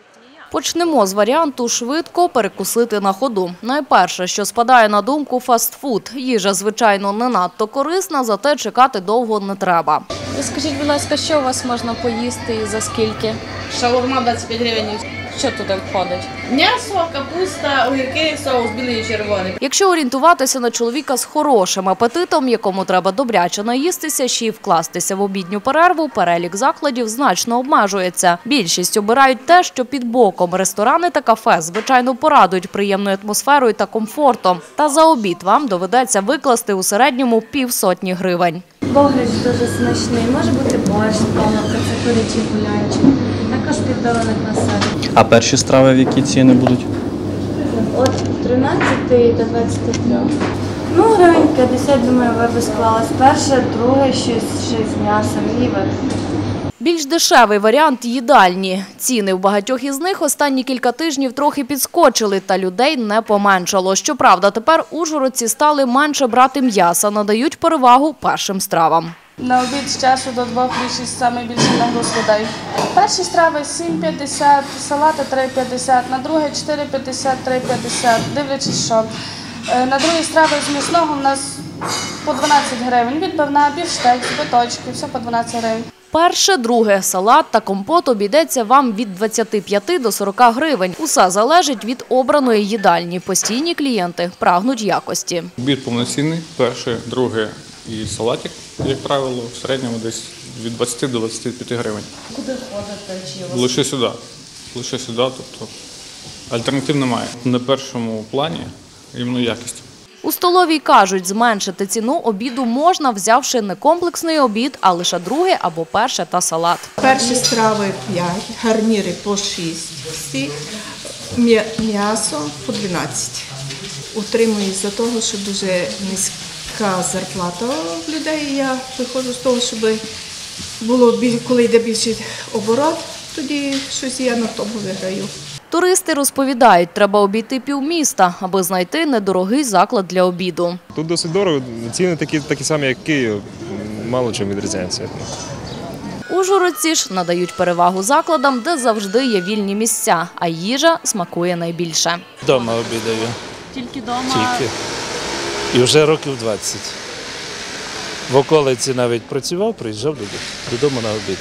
Thank you. Почнемо з варіанту швидко перекусити на ходу. Найперше, що спадає на думку, фастфуд. Їжа, звичайно, не надто корисна, зате чекати довго не треба. Скажіть, будь ласка, що у вас можна поїсти і за скільки? Шаурма 25 гривень. Що туди входить? М'ясо, капуста, огірки, соус білий і червоний. Якщо орієнтуватися на чоловіка з хорошим апетитом, якому треба добряче наїстися, ще й вкластися в обідню перерву, перелік закладів значно обмежується. Більшість обирають те, що під боком ресторани та кафе звичайно порадують приємною атмосферою та комфортом. Та за обід вам доведеться викласти у середньому півсотні гривень. Богрич дуже смачний, може бути борщ, палавка, це курячий гулянчик, також піддороник на салі. А перші страви в які ціни будуть? От 13 до 23. Ну, гривень 50, думаю, ви би склалась. Перше, друге, щось, щось з м'ясом і ви. Більш дешевий варіант – їдальні. Ціни в багатьох із них останні кілька тижнів трохи підскочили, та людей не поменшало. Щоправда, тепер ужгородці стали менше брати м'яса, надають перевагу першим стравам. На обід з часу до двох більшість саме більше нагруз людей. Перші страви 7,50, салати 3,50, на друге 4,50, 3,50, дивлячись що. Е, На другі страви з м'ясного у нас по 12 гривень. Відбивна, бівштекс, биточки, все по 12 гривень. Перше, друге – салат та компот обійдеться вам від 25 до 40 гривень. Усе залежить від обраної їдальні. Постійні клієнти прагнуть якості. Обід повноцінний, перше, друге і салатик, як правило, в середньому десь від 20 до 25 гривень. Куди ходите? Чи лише сюди. Лише сюди, тобто альтернатив немає. На першому плані іменно якість. У столовій кажуть, зменшити ціну обіду можна, взявши не комплексний обід, а лише друге або перше та салат. Перші страви 5, гарніри по 6, всі, м'ясо по 12. Утримуюсь за того, що дуже низька зарплата в людей. Я виходжу з того, щоб було коли йде більший оборот, тоді щось я на тому виграю. Туристи розповідають, треба обійти півміста, аби знайти недорогий заклад для обіду. Тут досить дорого, ціни такі, такі самі, як Київ, мало чим відрізняються. Ужгородці ж надають перевагу закладам, де завжди є вільні місця, а їжа смакує найбільше. Дома обідаю. Тільки вдома. Тільки. І вже років 20. В околиці навіть працював, приїжджав додому, додому на обід.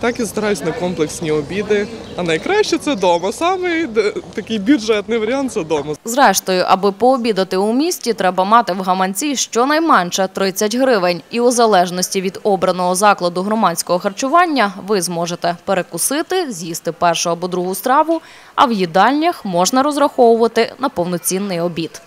Так і стараюсь на комплексні обіди. А найкраще це вдома. Саме такий бюджетний варіант це вдома. Зрештою, аби пообідати у місті, треба мати в гаманці щонайменше 30 гривень. І у залежності від обраного закладу громадського харчування ви зможете перекусити, з'їсти першу або другу страву, а в їдальнях можна розраховувати на повноцінний обід.